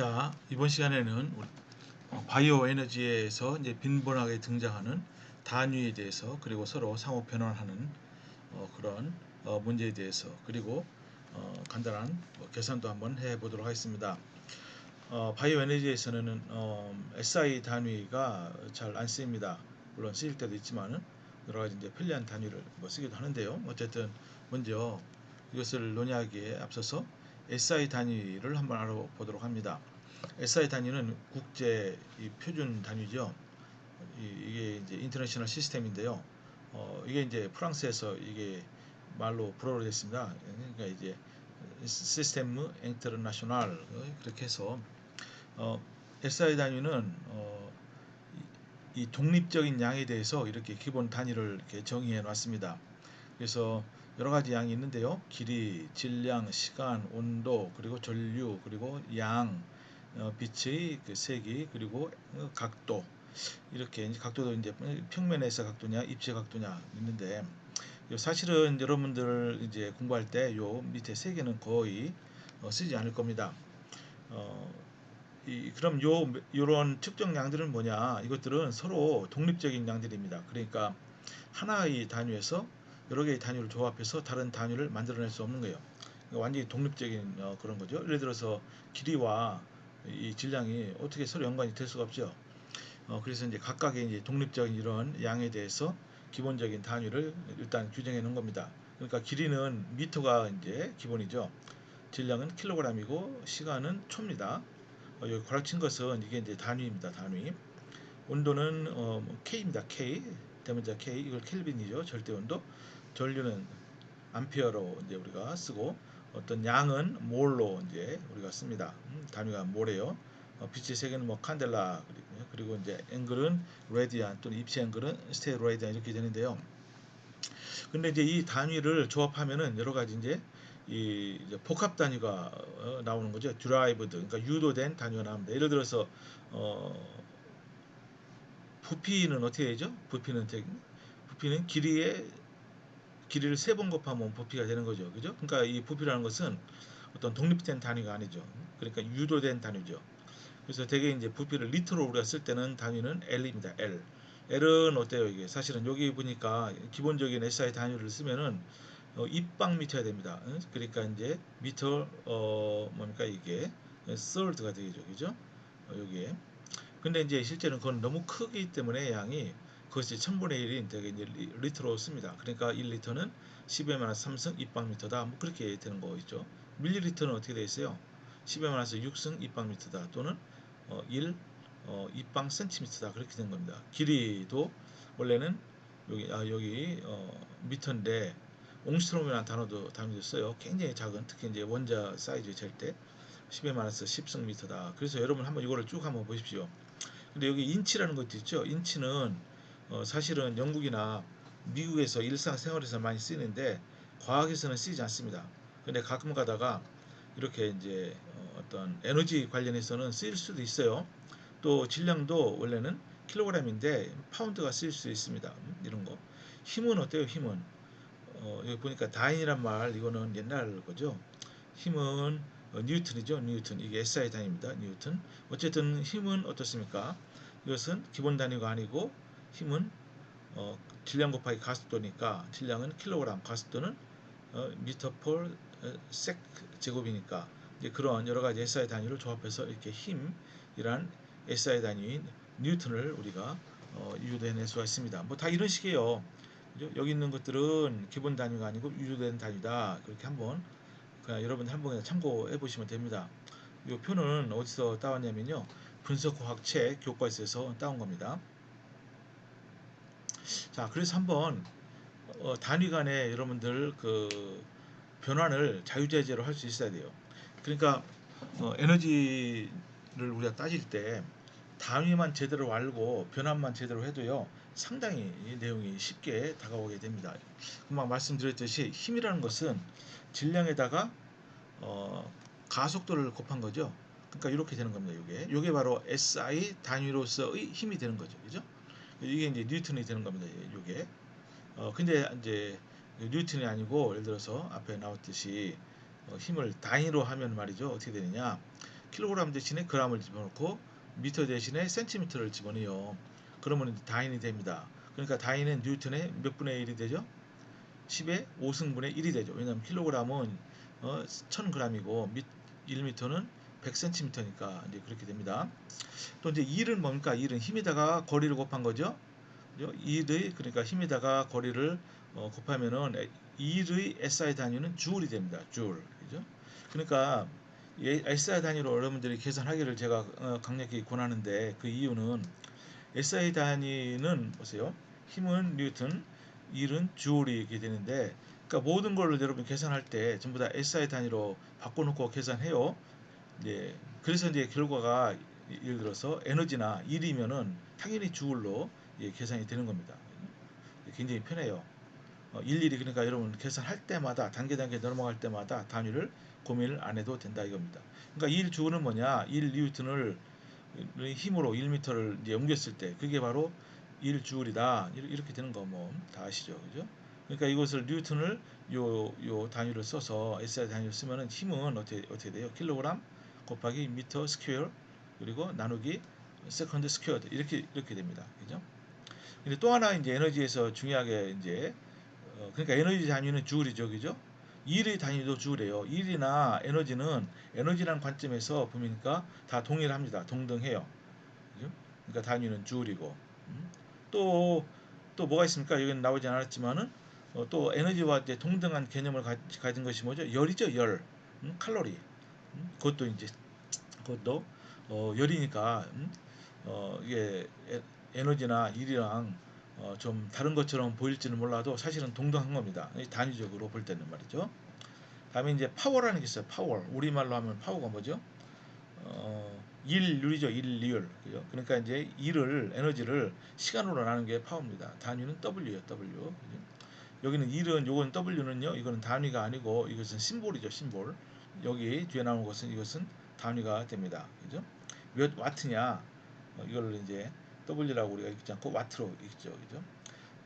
자, 이번 시간에는 어, 바이오 에너지에서 이제 빈번하게 등장하는 단위에 대해서 그리고 서로 상호 변환하는 어, 그런 어, 문제에 대해서 그리고 어, 간단한 뭐 계산도 한번 해보도록 하겠습니다. 어, 바이오 에너지에서는 어, SI 단위가 잘 안 쓰입니다. 물론 쓰일 때도 있지만은 여러 가지 이제 편리한 단위를 뭐 쓰기도 하는데요. 어쨌든 먼저 이것을 논의하기에 앞서서 SI 단위를 한번 알아보도록 합니다. SI 단위는 국제 이 표준 단위죠. 이, 게 이제 인터내셔널 시스템인데요. 어, 이게 이제 프랑스에서 이게 말로 불어로 됐습니다. 그러니까 이제 시스템 인터내셔널 그렇게 해서 어, SI 단위는 어, 이, 이 독립적인 양에 대해서 이렇게 기본 단위를 이렇게 정의해 놨습니다. 그래서 여러 가지 양이 있는데요. 길이, 질량, 시간, 온도, 그리고 전류, 그리고 양, 어, 빛의 그 색이, 그리고 어, 각도. 이렇게 이제 각도도 이제 평면에서 각도냐, 입체 각도냐 있는데 사실은 여러분들 이제 공부할 때 요 밑에 세 개는 거의 어, 쓰지 않을 겁니다. 어, 이, 그럼 요 요런 측정 양들은 뭐냐? 이것들은 서로 독립적인 양들입니다. 그러니까 하나의 단위에서 여러 개의 단위를 조합해서 다른 단위를 만들어낼 수 없는 거예요. 완전히 독립적인 어, 그런 거죠. 예를 들어서 길이와 이 질량이 어떻게 서로 연관이 될 수가 없죠. 어, 그래서 이제 각각의 이제 독립적인 이런 양에 대해서 기본적인 단위를 일단 규정해 놓은 겁니다. 그러니까 길이는 미터가 이제 기본이죠. 질량은 킬로그램이고 시간은 초입니다. 어, 여기 괄락친 것은 이게 이제 단위입니다. 단위. 온도는 어, 뭐 K입니다. K. 대문자 K 이걸 켈빈이죠. 절대 온도. 전류는 암페어로 이제 우리가 쓰고 어떤 양은 몰로 이제 우리가 씁니다. 음, 단위가 몰이에요. 어, 빛의 세계는 뭐 칸델라 그리고, 그리고 이제 앵글은 레디안 또는 입체 앵글은 스테이 레디안 이렇게 되는데요. 근데 이제 이 단위를 조합하면은 여러 가지 이제 이 이제 복합 단위가 어, 나오는 거죠. 드라이브드 그러니까 유도된 단위가 나옵니다. 예를 들어서 어 부피는 어떻게 되죠? 부피는 부피는 길이의 길이를 세 번 곱하면 부피가 되는 거죠. 그죠? 그러니까 이 부피라는 것은 어떤 독립된 단위가 아니죠. 그러니까 유도된 단위죠. 그래서 대개 이제 부피를 리터로 우리가 쓸 때는 단위는 L입니다. L. L은 어때요 이게? 사실은 여기 보니까 기본적인 SI 단위를 쓰면은 어, 입방 미터야 됩니다. 그러니까 이제 미터 어 뭡니까 이게 third가 되겠죠. 그죠? 어, 여기에. 근데 이제 실제는 그건 너무 크기 때문에 양이 그것이 1000분의 1인 되게 이제 리터로 씁니다. 그러니까 1리터는 10에 마이너스 3승 입방미터다. 뭐 그렇게 되는 거 있죠. 밀리리터는 어떻게 되어 있어요? 10에 마이너스 6승 입방미터다. 또는 어, 1 어, 입방 센티미터다. 그렇게 된 겁니다. 길이도 원래는 여기 아 여기 어, 미터인데 옹스트롬이라는 단어도 써요. 굉장히 작은 특히 이제 원자 사이즈 잴 때 10에 마이너스 10승 미터다. 그래서 여러분 한번 이거를 쭉 한번 보십시오. 근데 여기 인치라는 것도 있죠. 인치는 어, 사실은 영국이나 미국에서 일상생활에서 많이 쓰이는데 과학에서는 쓰이지 않습니다. 근데 가끔 가다가 이렇게 이제 어, 떤 에너지 관련해서는 쓰일 수도 있어요. 또 질량도 원래는 킬로그램인데 파운드가 쓰일 수 있습니다. 음, 이런 거. 힘은 어때요? 힘은 어, 여기 보니까 다인이란 말 이거는 옛날 거죠. 힘은 어, 뉴턴이죠. 뉴턴 이게 SI 단위입니다. 뉴턴. 어쨌든 힘은 어떻습니까? 이것은 기본 단위가 아니고 힘은 어, 질량 곱하기 가속도니까 질량은 킬로그램, 가속도는 어, 미터 폴 색 제곱이니까 이제 그런 여러 가지 SI 단위를 조합해서 이렇게 힘이란 SI 단위인 뉴턴을 우리가 어, 유도해낼 수가 있습니다. 뭐 다 이런 식이에요. 그죠? 여기 있는 것들은 기본 단위가 아니고 유도된 단위다. 그렇게 한번 그냥 여러분 한번 참고해 보시면 됩니다. 이 표는 어디서 따왔냐면요. 분석과학 책 교과서에서 따온 겁니다. 자, 그래서 한번 어, 단위 간에 여러분들 그 변환을 자유자재로 할 수 있어야 돼요. 그러니까 어, 에너지를 우리가 따질 때 단위만 제대로 알고 변환만 제대로 해도요 상당히 이 내용이 쉽게 다가오게 됩니다. 금방 말씀드렸듯이 힘이라는 것은 질량에다가 어, 가속도를 곱한 거죠. 그러니까 이렇게 되는 겁니다. 이게 이게 바로 SI 단위로서의 힘이 되는 거죠. 그죠? 이게 이제 뉴턴이 되는 겁니다. 이게. 어, 근데 이제 뉴턴이 아니고 예를 들어서 앞에 나왔듯이 어, 힘을 단위로 하면 말이죠. 어떻게 되느냐. 킬로그램 대신에 g을 집어넣고 미터 대신에 센티미터를 집어넣어요. 그러면 다인이 됩니다. 그러니까 다인은 뉴턴의 몇 분의 1이 되죠? 10의 5승분의 1이 되죠. 왜냐하면 킬로그램은 어, 1000g이고 1미터는 100cm니까 이제 그렇게 됩니다. 또 이제 1은 뭡니까? 1은 힘에다가 거리를 곱한 거죠. 그죠? 1의 그러니까 힘에다가 거리를 어, 곱하면은 1의 SI 단위는 줄이 됩니다. 줄. 그죠? 그러니까 이 SI 단위로 여러분들이 계산하기를 제가 어, 강력히 권하는데 그 이유는 SI 단위는 보세요. 힘은 뉴턴, 1은 줄이 이렇게 되는데 그러니까 모든 걸 여러분 계산할 때 전부 다 SI 단위로 바꿔놓고 계산해요. 네, 그래서 이제 결과가 예를 들어서 에너지나 1이면은 당연히 주울로 예, 계산이 되는 겁니다. 굉장히 편해요. 어, 일일이 그러니까 여러분 계산할 때마다 단계 단계 넘어갈 때마다 단위를 고민을 안 해도 된다 이겁니다. 그러니까 1 주울은 뭐냐? 1 뉴턴을 힘으로 1m를 이제 옮겼을 때 그게 바로 1 주울이다. 이렇게 되는 거 뭐 다 아시죠, 그죠? 그러니까 이것을 뉴턴을 요, 요 단위를 써서 SI 단위를 쓰면은 힘은 어떻게 어떻게 돼요? 킬로그램 곱하기 미터 스퀘어 그리고 나누기 세컨드 스퀘어 이렇게 이렇게 됩니다. 그죠? 근데 또 하나 이제 에너지에서 중요하게 이제 어, 그러니까 에너지 단위는 주울이죠. 그죠? 일의 단위도 주울이에요. 일이나 에너지는 에너지라는 관점에서 보니까 다 동일합니다. 동등해요. 그죠? 그러니까 단위는 주울이고 음? 또, 또 뭐가 있습니까? 여기는 나오지 않았지만은 어, 또 에너지와 이제 동등한 개념을 가, 가진 것이 뭐죠? 열이죠, 열. 음? 칼로리. 음? 그것도 이제 그것도 어, 열이니까 음? 어, 이게 에, 에너지나 일이랑 어, 좀 다른 것처럼 보일지는 몰라도 사실은 동등한 겁니다. 단위적으로 볼 때는 말이죠. 다음에 이제 파워라는 게 있어요. 파워. 우리말로 하면 파워가 뭐죠? 어, 일률이죠. 일리율. 그죠? 그러니까 이제 일을 에너지를 시간으로 나누는 게 파워입니다. 단위는 W예요. W. 그죠? 여기는 1은 요건 W는요. 이거는 단위가 아니고 이것은 심볼이죠. 심볼. 여기 뒤에 나오는 것은 이것은 단위가 됩니다. 그죠? 몇 와트냐? 어, 이걸 이제 W라고 우리가 읽지 않고 와트로 읽죠. 그죠?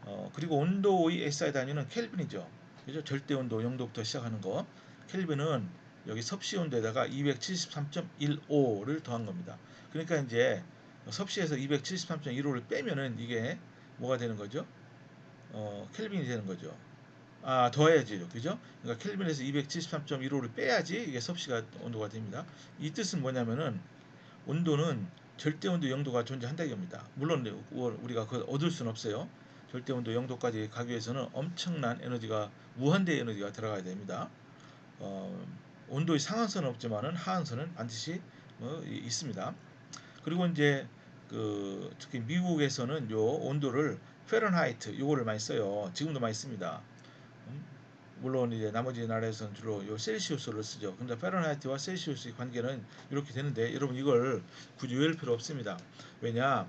어, 그리고 온도의 SI 단위는 켈빈이죠. 그죠? 절대 온도 0도부터 시작하는 거. 켈빈은 여기 섭씨 온도에다가 273.15를 더한 겁니다. 그러니까 이제 섭씨에서 273.15를 빼면은 이게 뭐가 되는 거죠? 어, 켈빈이 되는 거죠. 아, 더해야지요. 그죠? 그러니까 켈빈에서 273.15를 빼야지 이게 섭씨가 온도가 됩니다. 이 뜻은 뭐냐면은 온도는 절대 온도 0도가 존재한다 이겁니다. 물론 우리가 그걸 얻을 수는 없어요. 절대 온도 0도까지 가기 위해서는 엄청난 에너지가 무한대의 에너지가 들어가야 됩니다. 어, 온도의 상한선은 없지만은 하한선은 반드시 뭐 있습니다. 그리고 이제 그 특히 미국에서는 요 온도를 페른하이트 요거를 많이 써요. 지금도 많이 씁니다. 음? 물론 이제 나머지 나라에서는 주로 요 셀시우스를 쓰죠. 근데 페른하이트와 셀시우스의 관계는 이렇게 되는데 여러분 이걸 굳이 외울 필요 없습니다. 왜냐?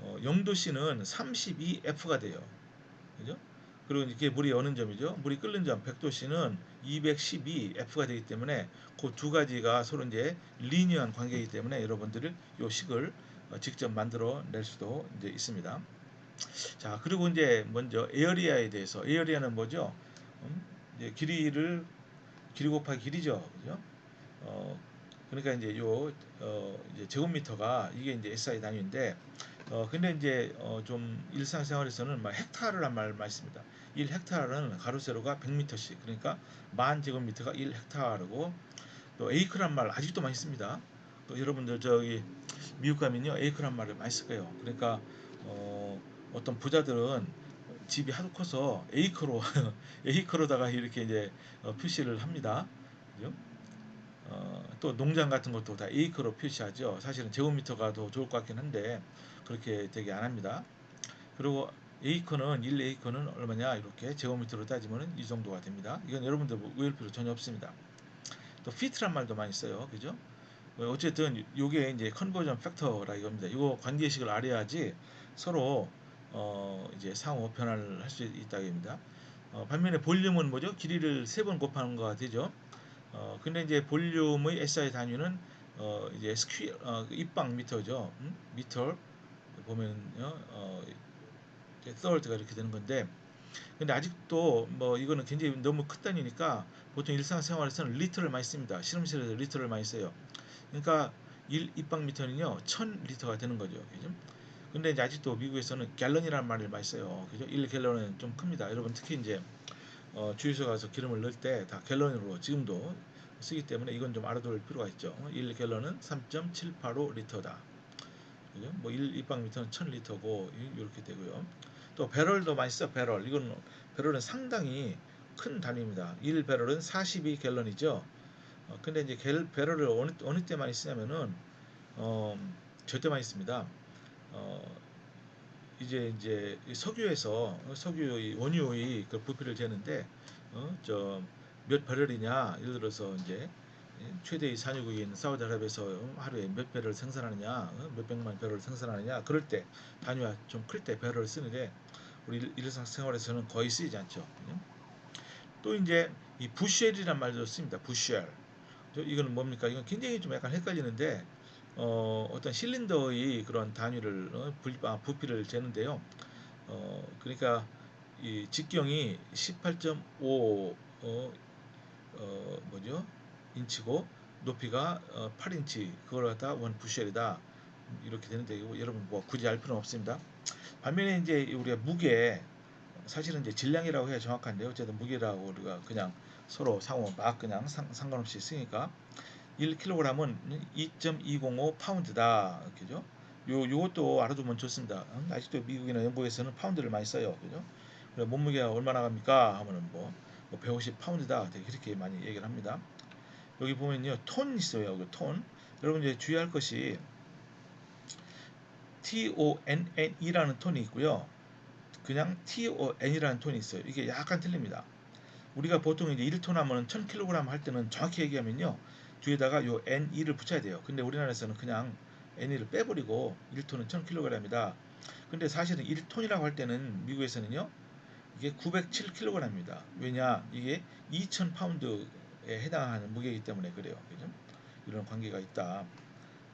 어, 0도씨는 32F가 돼요. 그죠? 그리고 이게 물이 어는 점이죠. 물이 끓는 점 100도씨는 212F가 되기 때문에 그 두 가지가 서로 이제 리니어한 관계이기 때문에 여러분들이 요 식을 어, 직접 만들어 낼 수도 이제 있습니다. 자, 그리고 이제 먼저 에어리아에 대해서 에어리아는 뭐죠? 음? 길이를 길이 곱하기 길이죠. 그죠? 어, 그러니까 이제 요 어, 이제 제곱미터가 이게 이제 SI 단위인데 어, 근데 이제 어, 좀 일상생활에서는 막 헥타르란 말 많이 씁니다. 1 헥타르는 가로 세로가 100m씩 그러니까 만 제곱미터가 1 헥타르고 또 에이크란 말 아직도 많이 씁니다. 또 여러분들 저기 미국 가면요 에이크란 말을 많이 쓸 거예요. 그러니까 어, 어떤 부자들은 집이 하도 커서 에이크로 에이크로다가 이렇게 이제 어, 표시를 합니다. 그죠? 어, 또 농장 같은 것도 다 에이크로 표시하죠. 사실은 제곱미터가 더 좋을 것 같긴 한데 그렇게 되게 안 합니다. 그리고 에이커는 1에이커는 얼마냐 이렇게 제곱미터로 따지면 이 정도가 됩니다. 이건 여러분들 뭐 의외일 필요 전혀 없습니다. 또 피트란 말도 많이 써요. 그죠? 어, 어쨌든 요게 이제 컨버전 팩터라 이겁니다. 이거 관계식을 알아야지 서로 어 이제 상호 변화를 할 수 있다 이겁니다. 어 반면에 볼륨은 뭐죠? 길이를 세 번 곱하는 거가 되죠. 어 근데 이제 볼륨의 SI 단위는 어 이제 스퀴 어 입방 미터죠. 음? 미터 보면요. 어 thirds가 이렇게 되는 건데 근데 아직도 뭐 이거는 굉장히 너무 큰 단위니까 보통 일상생활에서는 리터를 많이 씁니다. 실험실에서 리터를 많이 써요. 그러니까 1 입방 미터는요 1000리터가 되는 거죠. 그죠? 근데 이제 아직도 미국에서는 갤런이라는 말을 많이 써요. 그죠? 1 갤런은 좀 큽니다. 여러분 특히 이제 어, 주유소 가서 기름을 넣을 때 다 갤런으로 지금도 쓰기 때문에 이건 좀 알아둘 필요가 있죠. 1 갤런은 3.785 리터다. 그죠? 뭐 1, 입방미터는 1000리터고 이렇게 되고요. 또 배럴도 많이 써 배럴. 이건 배럴은 상당히 큰 단위입니다. 1 배럴은 42 갤런이죠. 어, 근데 이제 갤, 배럴을 어느, 어느 때 많이 쓰냐면은 어, 절대 많이 씁니다. 어, 이제 이제 이 석유에서 석유의 원유의 그 부피를 재는데 어, 저몇 배럴이냐 예를 들어서 이제 최대의 산유국인 사우디아라비아에서 하루에 몇 배럴 생산하느냐 어, 몇 백만 배럴 생산하느냐 그럴 때 단위가 좀 클 때 배럴을 쓰는데 우리 일상생활에서는 거의 쓰이지 않죠. 그죠? 또 이제 이 부쉘이란 말도 씁니다. 부쉘. 저 이거는 뭡니까? 이건 굉장히 좀 약간 헷갈리는데 어, 어떤 실린더의 그런 단위를 어, 부, 아, 부피를 재는데요. 어, 그러니까 이 직경이 18.5 어, 어, 뭐죠? 인치고 높이가 어, 8인치 그걸 갖다 원 부쉘이다 이렇게 되는데 여러분 뭐 굳이 알 필요는 없습니다. 반면에 이제 우리가 무게 사실은 이제 질량이라고 해야 정확한데 어쨌든 무게라고 우리가 그냥 서로 상호 막 그냥 상, 상관없이 쓰니까 1kg은 2.205 파운드다. 그죠? 요 요것도 알아두면 좋습니다. 음, 아직도 미국이나 영국에서는 파운드를 많이 써요. 그죠? 그래 몸무게가 얼마나 갑니까? 하면은 뭐, 뭐 150 파운드다. 되게 그렇게 많이 얘기를 합니다. 여기 보면요. 톤 있어요. 여기 톤. 여러분 이제 주의할 것이 TONN이라는 톤이 있고요. 그냥 TON이라는 톤이 있어요. 이게 약간 틀립니다. 우리가 보통 이제 1톤 하면 1000kg 할 때는 정확히 얘기하면요. 뒤에다가 요 N2를 붙여야 돼요. 근데 우리나라에서는 그냥 N2를 빼버리고 1톤은 1000kg입니다. 근데 사실은 1톤이라고 할 때는 미국에서는요. 이게 907kg입니다. 왜냐? 이게 2000파운드에 해당하는 무게이기 때문에 그래요. 그죠? 이런 관계가 있다.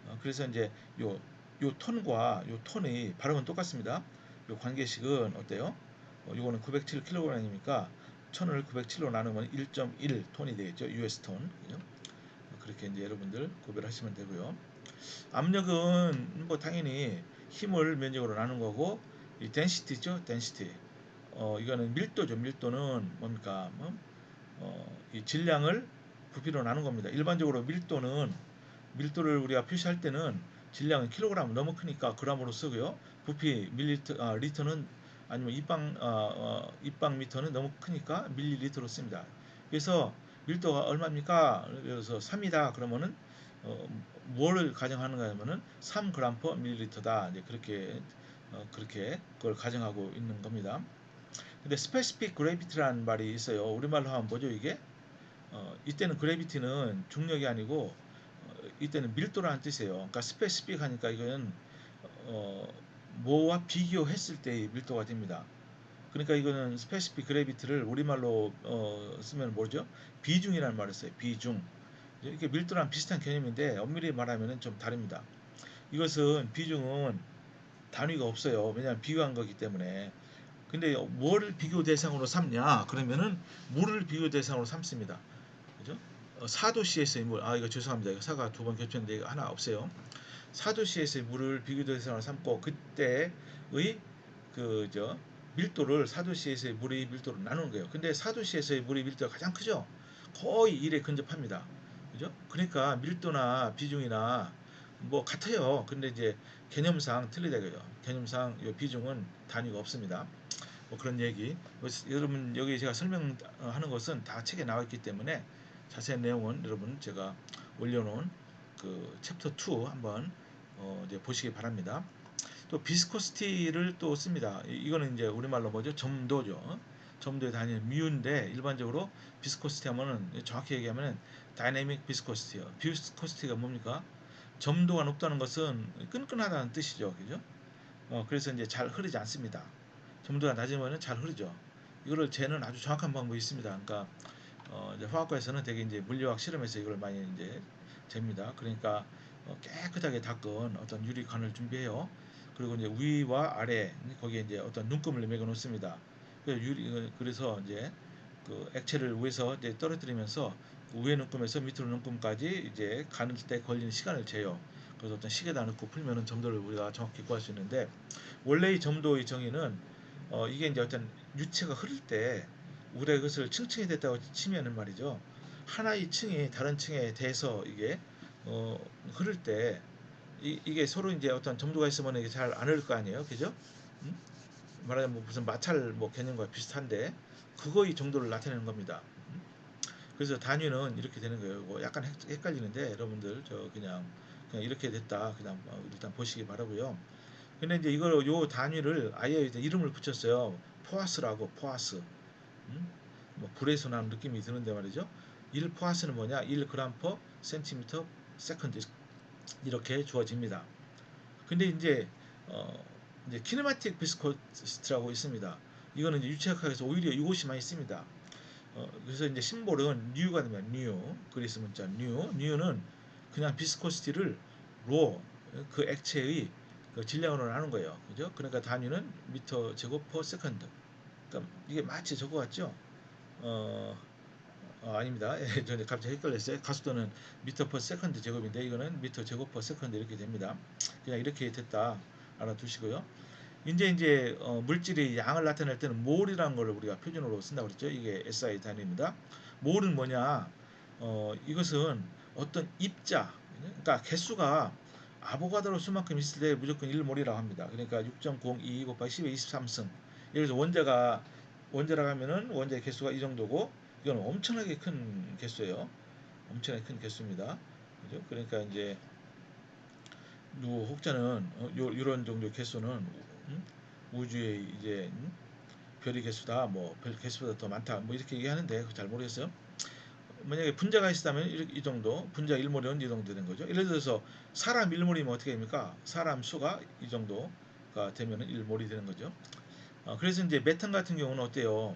어, 그래서 이제 요, 요 톤과 요 톤이 발음은 똑같습니다. 요 관계식은 어때요? 어, 요거는 907kg이니까 1000을 907로 나누면 1.1 톤이 되겠죠. US 톤. 그죠? 그렇게 이제 여러분들 구별하시면 되고요. 압력은 뭐 당연히 힘을 면적으로 나눈 거고 이 density죠, density. 어 이거는 밀도죠. 밀도는 뭡니까? 뭐? 어, 이 질량을 부피로 나눈 겁니다. 일반적으로 밀도는 밀도를 우리가 표시할 때는 질량은 킬로그램 너무 크니까 그람으로 쓰고요. 부피 밀리터 아, 리터는 아니면 입방 어, 어, 입방 미터는 너무 크니까 밀리리터로 씁니다. 그래서 밀도가 얼마입니까? 그래서 3이다 그러면은 어, 뭘 가정하는가 하면은 3g per 밀리리터다. 이제 그렇게 어, 그렇게 그걸 가정하고 있는 겁니다. 근데 specific gravity라는 말이 있어요. 우리말로 하면 뭐죠 이게? 어, 이때는 gravity는 중력이 아니고 어, 이때는 밀도라는 뜻이에요. 그러니까 specific 하니까 이거는 어, 뭐와 비교했을 때의 밀도가 됩니다. 그러니까 이거는 스페시픽 그래비티를 우리말로 어, 쓰면 뭐죠? 비중이라는 말을 써요. 비중. 이렇게 밀도랑 비슷한 개념인데 엄밀히 말하면 좀 다릅니다. 이것은 비중은 단위가 없어요. 왜냐하면 비교한 거기 때문에. 근데 뭐를 비교 대상으로 삼냐? 그러면은 물을 비교 대상으로 삼습니다. 그죠? 어, 사도시에서의 물, 아 이거 죄송합니다. 이거 사가 두 번 겹쳤는데 이거 하나 없어요. 사도시에서의 물을 비교 대상으로 삼고 그때의 그저 밀도를 사도시에서의 물의 밀도로 나누는 거예요. 근데 사도시에서의 물의 밀도가 가장 크죠. 거의 1에 근접합니다. 그죠? 그러니까 밀도나 비중이나 뭐 같아요. 근데 이제 개념상 틀리다 그죠. 개념상 이 비중은 단위가 없습니다. 뭐 그런 얘기. 여러분 여기 제가 설명하는 것은 다 책에 나와 있기 때문에 자세한 내용은 여러분 제가 올려놓은 그 챕터 2 한번 어 이제 보시기 바랍니다. 또 비스코시티를 또 씁니다. 이거는 이제 우리말로 뭐죠? 점도죠. 점도에 다니는 미유인데 일반적으로 비스코시티 하면은 정확히 얘기하면은 다이내믹 비스코시티요. 비스코시티가 뭡니까? 점도가 높다는 것은 끈끈하다는 뜻이죠. 그죠? 어, 그래서 이제 잘 흐르지 않습니다. 점도가 낮으면은 잘 흐르죠. 이거를 재는 아주 정확한 방법이 있습니다. 그러니까 어, 이제 화학과에서는 되게 이제 물리학 실험에서 이걸 많이 이제 잽니다. 그러니까 어, 깨끗하게 닦은 어떤 유리관을 준비해요. 그리고 이제 위와 아래 거기에 이제 어떤 눈금을 매겨 놓습니다. 그래서 이제 그 액체를 위에서 이제 떨어뜨리면서 위에 눈금에서 밑으로 눈금까지 이제 가는 때 걸리는 시간을 재요. 그래서 어떤 시계다 넣고 풀면은 점도를 우리가 정확히 구할 수 있는데 원래 이 점도의 정의는 어 이게 이제 어떤 유체가 흐를 때 우리가 이것을 층층이 됐다고 치면은 말이죠. 하나의 층이 다른 층에 대해서 이게 어 흐를 때 이, 이게 서로 이제 어떤 점도가 있으면 이게 잘안 흐를 거 아니에요, 그죠? 음? 말하자면 뭐 무슨 마찰 뭐 개념과 비슷한데 그거의 정도를 나타내는 겁니다. 음? 그래서 단위는 이렇게 되는 거예요. 뭐 약간 헷- 헷갈리는데 여러분들 저 그냥 그냥 이렇게 됐다 그냥 어, 일단 보시기 바라고요. 근데 이제 이걸 요 단위를 아예 이제 이름을 붙였어요. 포아스라고 포아스. 음? 뭐 불에서 나는 느낌이 드는데 말이죠. 1 포아스는 뭐냐? 1 그램 퍼 센티미터 세컨드 이렇게 주어집니다. 근데 이제 어 이제 키네마틱 비스코시티라고 있습니다. 이거는 이제 유체학에서 오히려 이것이 많이 씁니다. 어 그래서 이제 심볼은 뉴가 됩니다. 뉴 그리스 문자 뉴 뉴는 그냥 비스코시티를 로 그 액체의 그 질량으로 하는 거예요. 그죠? 그러니까 단위는 미터 제곱 퍼 세컨드. 그러니까 이게 마치 저거 같죠? 어, 어 아닙니다. 예, 저는 갑자기 헷갈렸어요. 가속도는 미터 퍼 세컨드 제곱인데 이거는 미터 제곱 퍼 세컨드 이렇게 됩니다. 그냥 이렇게 됐다 알아두시고요. 이제 이제 어, 물질의 양을 나타낼 때는 몰이라는 걸 우리가 표준으로 쓴다고 그랬죠. 이게 SI 단위입니다. 몰은 뭐냐? 어, 이것은 어떤 입자, 그러니까 개수가 아보가드로 수만큼 있을 때 무조건 1몰이라고 합니다. 그러니까 6.02 곱하기 10의 23승. 예를 들어서 원자가 원자라고 하면은 원자의 개수가 이 정도고 이건 엄청나게 큰 개수예요. 엄청나게 큰 개수입니다. 그죠? 그러니까 이제 누 혹자는 어, 요 이런 정도 개수는 음? 우주의 이제 음? 별의 개수다 뭐 별 개수보다 더 많다 뭐 이렇게 얘기하는데 잘 모르겠어요. 만약에 분자가 있다면 이, 이 정도 분자 1몰이면 이 정도 되는 거죠. 예를 들어서 사람 1몰이면 어떻게 됩니까? 사람 수가 이 정도가 되면은 1몰이 되는 거죠. 어, 그래서 이제 메탄 같은 경우는 어때요?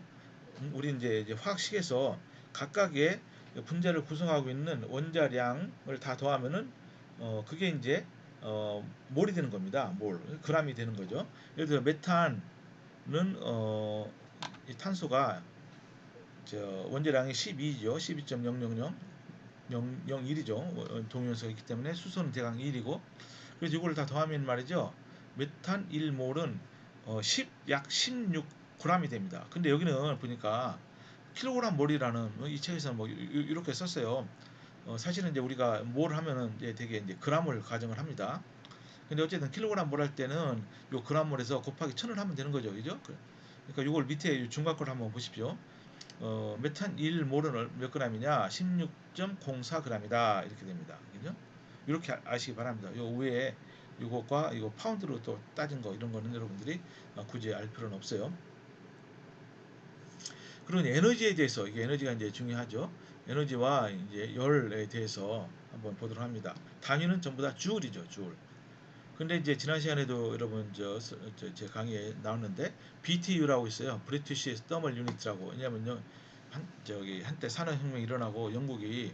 음, 우리 이제, 이제 화학식에서 각각의 분자를 구성하고 있는 원자량을 다 더하면은 어 그게 이제 어 몰이 되는 겁니다. 몰 그람이 되는 거죠. 예를 들어 메탄은 어이 탄소가 저 원자량이 12죠. 12.000 001이죠. 동위원소가 있기 때문에 수소는 대강 1이고 그래서 이걸 다 더하면 말이죠. 메탄 1몰은 어, 10, 약 16g이 됩니다. 근데 여기는 보니까 킬로그램 몰이라는 어, 이 책에서는 뭐 이렇게 썼어요. 어, 사실은 이제 우리가 몰 하면은 이제 되게 이제 그람을 가정을 합니다. 근데 어쨌든 킬로그램 몰 할 때는 요 그람 몰에서 곱하기 천을 하면 되는 거죠. 그죠? 그- 그러니까 요걸 밑에 중간 걸 한번 보십시오. 어, 메탄 1 몰은 몇 g이냐? 16.04g이다. 이렇게 됩니다. 그죠? 이렇게 아- 아시기 바랍니다. 요 위에 이것과 이거 파운드로 또 따진 거 이런 거는 여러분들이 어, 굳이 알 필요는 없어요. 그런 에너지에 대해서 이게 에너지가 이제 중요하죠. 에너지와 이제 열에 대해서 한번 보도록 합니다. 단위는 전부 다 줄이죠, 줄. 근데 이제 지난 시간에도 여러분 저 제 강의에 나왔는데 BTU라고 있어요. 브리티시 더멀 유니트라고. 왜냐면요. 한 저기 한때 산업 혁명이 일어나고 영국이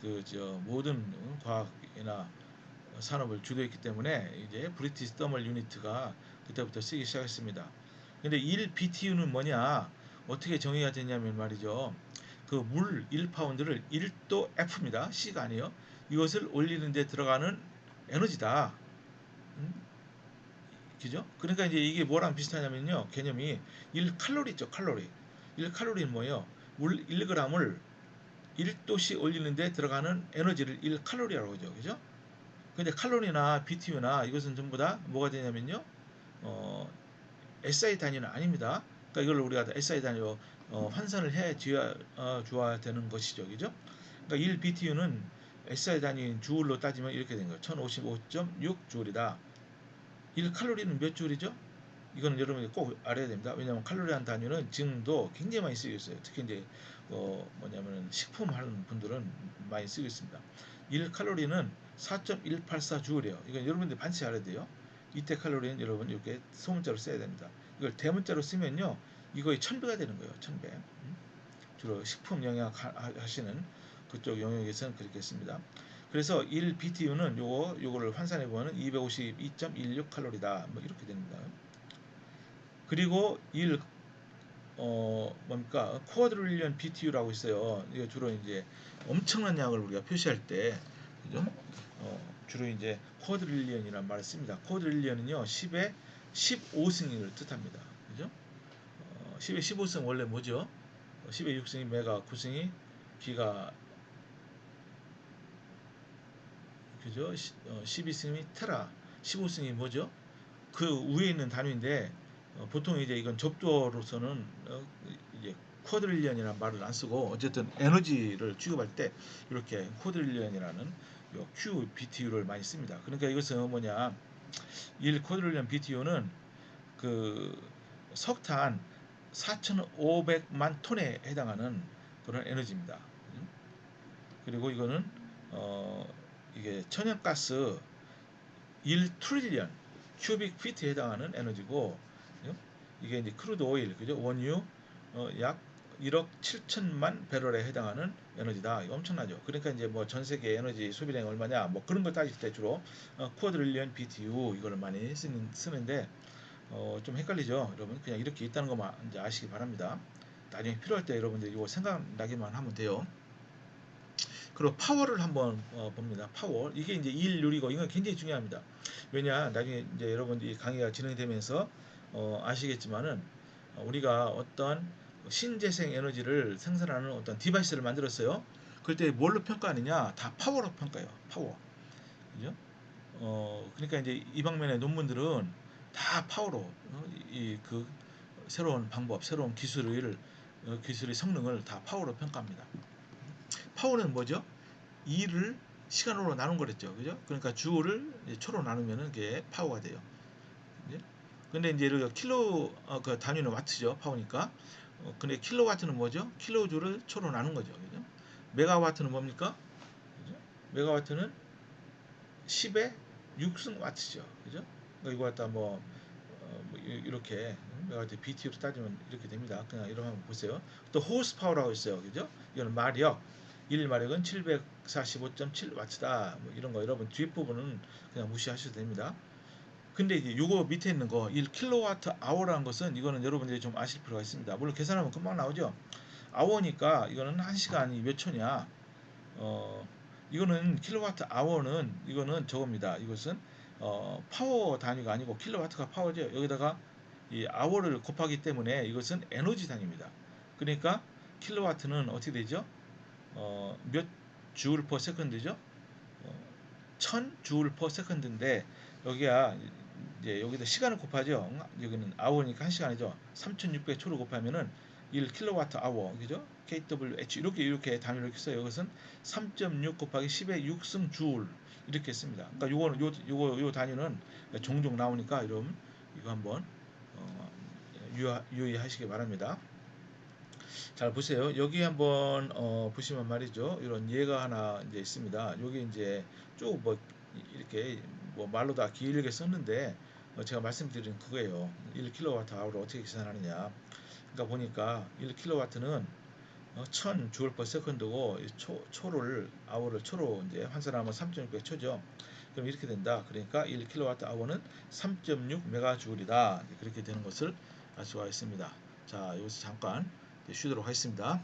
그 저 모든 과학이나 산업을 주도했기 때문에 이제 브리티시 더멀 유니트가 그때부터 쓰기 시작했습니다. 근데 1 BTU는 뭐냐? 어떻게 정의가 되냐면 말이죠. 그 물 1파운드를 1도 F입니다. C가 아니에요. 이것을 올리는 데 들어가는 에너지다. 음? 그죠? 그러니까 이제 이게 뭐랑 비슷하냐면요. 개념이 1칼로리 있죠. 칼로리. 1칼로리는 뭐예요? 물 1g을 1도씩 올리는데 들어가는 에너지를 1칼로리라고 하죠. 그죠? 근데 칼로리나 BTU나 이것은 전부 다 뭐가 되냐면요. 어, SI 단위는 아닙니다. 그러니까 이걸 우리가 SI 단위로 어, 환산을 해 주어야, 어, 주어야 되는 것이죠. 그죠? 그러니까 1 BTU는 SI 단위인 주울로 따지면 이렇게 된 거예요. 1055.6 주울이다. 1 칼로리는 몇 줄이죠? 이거는 여러분이 꼭 알아야 됩니다. 왜냐하면 칼로리한 단위는 지금도 굉장히 많이 쓰고 있어요. 특히 이제 어 뭐냐면은 식품 하는 분들은 많이 쓰고 있습니다. 1 칼로리는 4.184 주울이에요. 이건 여러분들이 반드시 알아야 돼요. 이때 칼로리는 여러분 이렇게 소문자로 써야 됩니다. 이걸 대문자로 쓰면요, 이거의 천배가 되는 거예요. 천배. 음? 주로 식품 영양 하시는 그쪽 영역에서는 그렇게 씁니다. 그래서 1 BTU는 요거 요거를 환산해 보면 252.16 칼로리다. 뭐 이렇게 됩니다. 그리고 1 어, 뭡니까? 쿼드릴리언 BTU라고 있어요. 이게 주로 이제 엄청난 양을 우리가 표시할 때 그죠? 어, 주로 이제 쿼드릴리언이라는 말을 씁니다. 쿼드릴리언은요 10의 15승을 뜻합니다. 그죠? 어, 10의 15승 원래 뭐죠? 어, 10의 6승이 메가, 9승이 기가 그죠? 시- 어, 12승이 테라, 15승이 뭐죠? 그 위에 있는 단위인데 어, 보통 이제 이건 접두어로서는 어, 이제 쿼드릴리언이라는 말을 안 쓰고 어쨌든 에너지를 취급할 때 이렇게 쿼드릴리언이라는 요 Q BTU를 많이 씁니다. 그러니까 이것은 뭐냐 1 쿼드릴리언 BTU는 그 석탄 4,500만 톤에 해당하는 그런 에너지입니다. 음? 그리고 이거는 어 이게 천연가스 1 트릴리언 큐빅 피트에 해당하는 에너지고 음? 이게 이제 크루드 오일 그죠 원유 어, 약 1억 7천만 배럴에 해당하는 에너지다. 엄청나죠. 그러니까 이제 뭐 전 세계 에너지 소비량이 얼마냐 뭐 그런 걸 따질 때 주로 어, 쿼드릴리언 BTU 이거를 많이 쓰는, 쓰는데 어, 좀 헷갈리죠. 여러분 그냥 이렇게 있다는 것만 이제 아시기 바랍니다. 나중에 필요할 때 여러분들 이거 생각나기만 하면 돼요. 그리고 파워를 한번 어, 봅니다. 파워 이게 이제 일률이고 이건 굉장히 중요합니다. 왜냐 나중에 이제 여러분들이 강의가 진행되면서 어, 아시겠지만은 어, 우리가 어떤 신재생 에너지를 생산하는 어떤 디바이스를 만들었어요. 그럴 때 뭘로 평가하느냐? 다 파워로 평가해요. 파워. 그죠? 어, 그러니까 이제 이 방면의 논문들은 다 파워로 어, 이그 새로운 방법, 새로운 기술을 어, 기술의 성능을 다 파워로 평가합니다. 파워는 뭐죠? 일을 시간으로 나눈 거랬죠. 그죠? 그러니까 주를 초로 나누면은 그게 파워가 돼요. 그죠? 근데 이제 예를 킬로 어, 그 단위는 와트죠. 파워니까. 어, 근데 킬로와트는 뭐죠? 킬로주를 초로 나눈 거죠. 그죠? 메가와트는 뭡니까? 그죠? 메가와트는 10의 6승 와트죠. 그죠? 그러니까 이거 갖다 뭐, 어, 뭐 이- 이렇게 메가와트 BTU로 따지면 이렇게 됩니다. 그냥 이런 거 한번 보세요. 또 호스 파워라고 있어요. 그죠? 이거는 마력. 1 마력은 745.7 와트다. 뭐 이런 거 여러분 뒷부분은 그냥 무시하셔도 됩니다. 근데 이제 요거 밑에 있는 거 1킬로와트 아워라는 것은 이거는 여러분들이 좀 아실 필요가 있습니다. 물론 계산하면 금방 나오죠. 아워니까 이거는 1시간이 몇 초냐? 어 이거는 킬로와트 아워는 이거는 저겁니다. 이것은 어 파워 단위가 아니고 킬로와트가 파워죠. 여기다가 이 아워를 곱하기 때문에 이것은 에너지 단위입니다. 그러니까 킬로와트는 어떻게 되죠? 어 몇 주울 퍼 세컨드죠? 어, 1000 주울 퍼 세컨드인데 여기야 이제 여기다 시간을 곱하죠. 여기는 아워니까 한 시간이죠. 3,600 초를 곱하면은 1 킬로와트 아워 그죠? kWh 이렇게 이렇게 단위로 이렇게 써요. 이것은 3.6 곱하기 10의 6승 주울 이렇게 씁니다. 그러니까 요거는 요 요거 요 단위는 종종 나오니까 여러분 이거 한번 어, 유의, 유의 하시기 바랍니다. 잘 보세요. 여기 한번 어, 보시면 말이죠. 이런 예가 하나 이제 있습니다. 여기 이제 쭉 뭐 이렇게 뭐 말로 다 길게 썼는데 어, 제가 말씀드린 그거예요. 1kWh를 어떻게 계산하느냐. 그러니까 보니까 1kW는 어, 1000 주울 per second고 초, 초를 아워를 초로 이제 환산하면 3.600 초죠. 그럼 이렇게 된다. 그러니까 1kWh는 3.6 메가주울이다. 그렇게 되는 것을 알 수가 있습니다. 자, 여기서 잠깐 쉬도록 하겠습니다.